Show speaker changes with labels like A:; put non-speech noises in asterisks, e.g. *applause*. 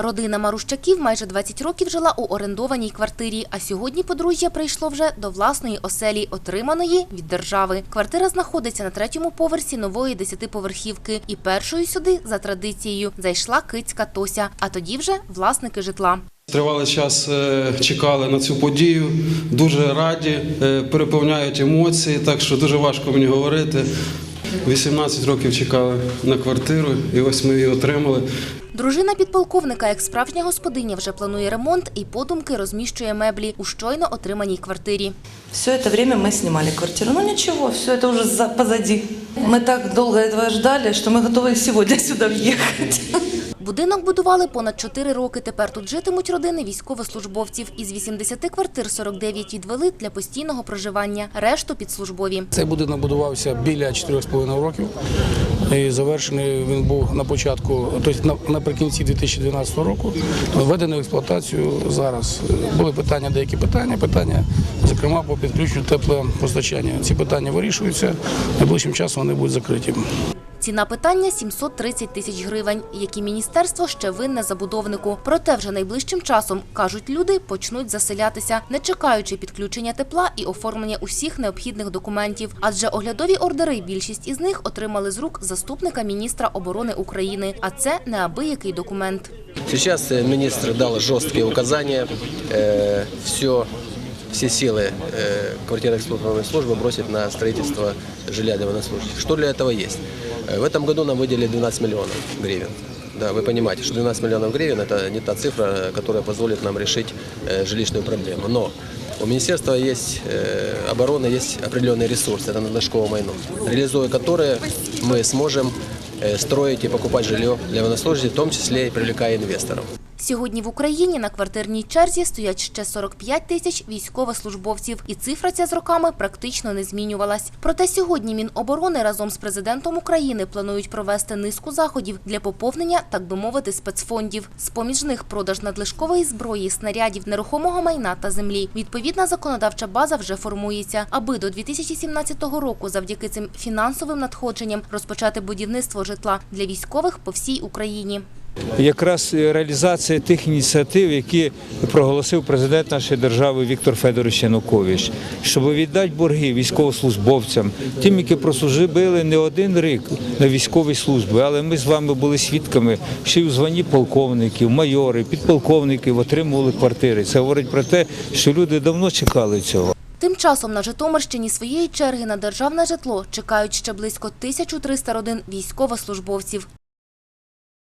A: Родина Марущаків майже 20 років жила у орендованій квартирі, а сьогодні подружжя прийшло вже до власної оселі, отриманої від держави. Квартира знаходиться на третьому поверсі нової десятиповерхівки. І першою сюди, за традицією, зайшла кицька Тося, а тоді вже власники житла.
B: Тривалий час е, чекали на цю подію, дуже раді, е, переповняють емоції, так що дуже важко мені говорити. 18 років чекали на квартиру, і ось ми її отримали.
A: Дружина підполковника, як справжня господиня, вже планує ремонт і подумки розміщує меблі у щойно отриманій квартирі.
C: Все это время мы снимали квартиру. Ну ничего, все это уже за- позади. Мы так долго этого ждали, что мы готовы сегодня *laughs* сюда въехать.
A: Будинок будували понад 4 роки. Тепер тут житимуть родини військовослужбовців. Із 80 квартир 49 відвели для постійного проживання, решту підслужбові.
D: Цей будинок будувався біля 4,5 років. І завершений він був на початку, тобто наприкінці 2012 року. Введений в експлуатацію зараз. Були питання, деякі питання, питання, зокрема, по підключенню теплопостачання. Ці питання вирішуються. Найближчим часом вони будуть закриті.
A: Ціна питання 730 тисяч гривень, які міністерство ще винне забудовнику. Проте вже найближчим часом, кажуть люди, почнуть заселятися, не чекаючи підключення тепла і оформлення усіх необхідних документів. Адже оглядові ордери більшість із них отримали з рук заступника міністра оборони України. А це неабиякий документ.
E: Сейчас э, министр дал жесткие указания, э, все, все силы э, квартирно-эксплуатационной службы бросить на строительство жилья для военнослужащих. Что для этого есть? Э, В этом году нам выделили 12 миллионов гривен. Да, вы понимаете, что 12 миллионов гривен – это не та цифра, э, которая позволит нам решить э, жилищную проблему. Но у Министерства есть э, обороны есть определенный ресурс, это надлишковое майно, реализуя которые мы сможем э, строить и покупать жилье для военнослужащих, в том числе и привлекая инвесторов.
A: Сьогодні в Україні на квартирній черзі стоять ще 45 тисяч військовослужбовців, і цифра ця з роками практично не змінювалась. Проте сьогодні Міноборони разом з президентом України планують провести низку заходів для поповнення, так би мовити, спецфондів. З-поміж них продаж надлишкової зброї, снарядів, нерухомого майна та землі. Відповідна законодавча база вже формується, аби до 2017 року завдяки цим фінансовим надходженням розпочати будівництво житла для військових по всій Україні.
F: Якраз реалізація тих ініціатив, які проголосив президент нашої держави Віктор Федорович Янукович, щоб віддати борги військовослужбовцям, тим, які прослужили не один рік на військовій службі, але ми з вами були свідками, що й у званні полковників, майори, підполковників отримували квартири. Це говорить про те, що люди давно чекали цього.
A: Тим часом на Житомирщині своєї черги на державне житло чекають ще близько 1300 родин військовослужбовців.